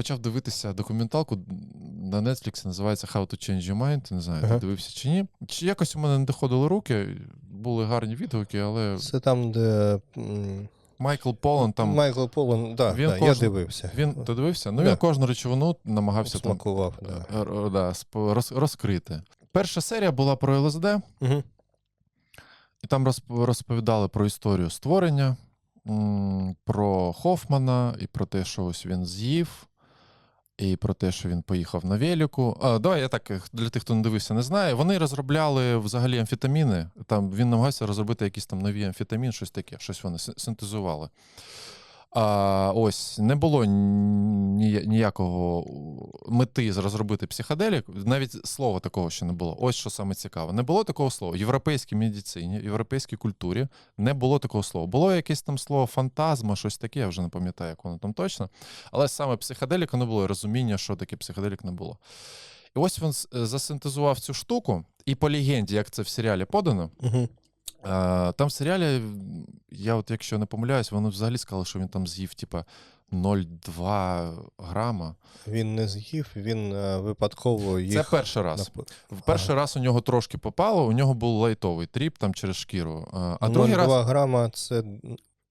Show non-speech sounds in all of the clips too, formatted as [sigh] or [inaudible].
почав дивитися документалку на Netflix, називається How to Change Your Mind. Не знаю, Ага. ти дивився чи ні. Чи якось у мене не доходили руки, були гарні відгуки, але Це там, де Майкл Полан там. Майкл Полан, да, Він да, я дивився. Він ти дивився? Ну Да. він кожну речовину намагався там. Да. р- да, роз- розкрити. Перша серія була про ЛСД, Угу. і там розп- розповідали про історію створення, про Хофмана, і про те, що ось він з'їв, і про те, що він поїхав на веліку. А, давай я так для тих, хто не дивився, не знає. Вони розробляли взагалі амфетаміни. Там він намагався розробити якийсь там нові амфетамін, щось таке, щось вони синтезували. А, ось не було ніякого мети з- розробити психоделік. Навіть слова такого ще не було. Ось що саме цікаве. Не було такого слова. В європейській медицині, європейській культурі не було такого слова. Було якесь там слово фантазма, щось таке, я вже не пам'ятаю, як воно там точно. Але саме психоделіка не було, і розуміння, що таке психоделік не було. І ось він е, засинтезував цю штуку, і по легенді, як це в серіалі подано, Угу. Там в серіалі, я от якщо не помиляюсь, вони взагалі сказали, що він там з'їв, типа 0,2 грама. Він не з'їв, він е, випадково їх. Це перший раз. В перший раз у нього трошки попало, у нього був лайтовий тріп там через шкіру. Е, А другий раз грама це,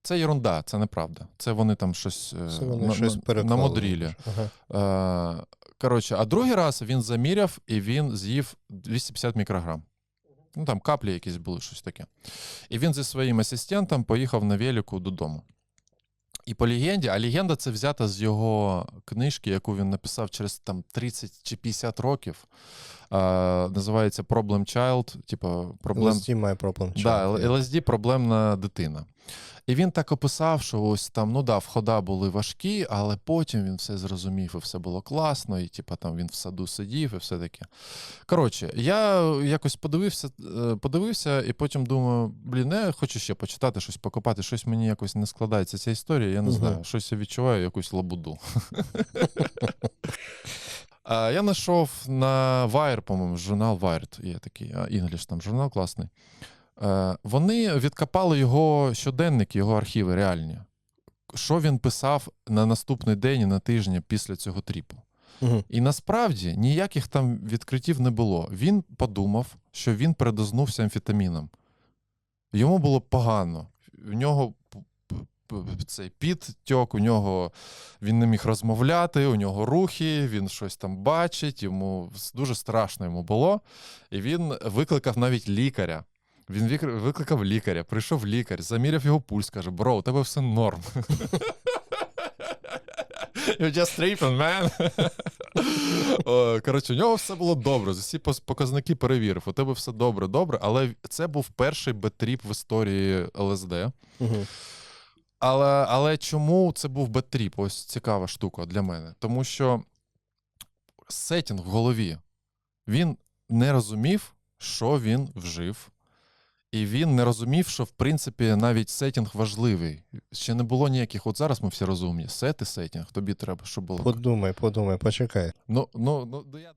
це ерунда, це неправда. Це вони там щось, е, це вони на- щось на- намудрілі. Ага. Коротше, а другий раз він заміряв і він з'їв 250 мікрограм. Ну там каплі якісь були, щось таке. І він зі своїм асистентом поїхав на велику додому. І по легенді, а легенда це взята з його книжки, яку він написав через там 30 чи 50 років. Е, називається Problem Child, типу проблем. LSD my problem Да. LSD проблемна дитина. І він так описав, що ось там, ну да, входа були важкі, але потім він все зрозумів, і все було класно, і типа там він в саду сидів, і все таке. Коротше, я якось подивився, е, подивився, і потім думаю, блін, я хочу ще почитати щось, покопати, щось мені якось не складається ця історія, я не Мгм. знаю, щось я відчуваю, якусь лабуду. [laughs] Я знайшов на Wire, по-моєму, журнал Wired є такий, English там журнал класний. Е, Вони відкопали його щоденник, його архіви реальні. Що він писав на наступний день і на тиждень після цього тріпу. Мгм. І насправді ніяких там відкриттів не було. Він подумав, що він передознувся амфетаміном. Йому було погано. У нього цей піт тьок, у нього він не міг розмовляти, у нього рухи, він щось там бачить, йому дуже страшно йому було. І він викликав навіть лікаря. Він викликав лікаря, прийшов лікар, заміряв його пульс, каже: Бро, у тебе все норм. [laughs] You're just tripping, man. Коротше, у нього все було добре. Усі показники перевірив. У тебе все добре, добре. Але це був перший бетріп в історії ЛСД. Але, але чому це був бетріп? Ось цікава штука для мене. Тому що сетінг в голові він не розумів, що він вжив. І він не розумів, що в принципі навіть сетінг важливий. Ще не було ніяких. От зараз ми всі розумні. Сет і сетінг. Тобі треба, щоб було. Подумай, подумай, почекай. Ну, ну, ну, ну, я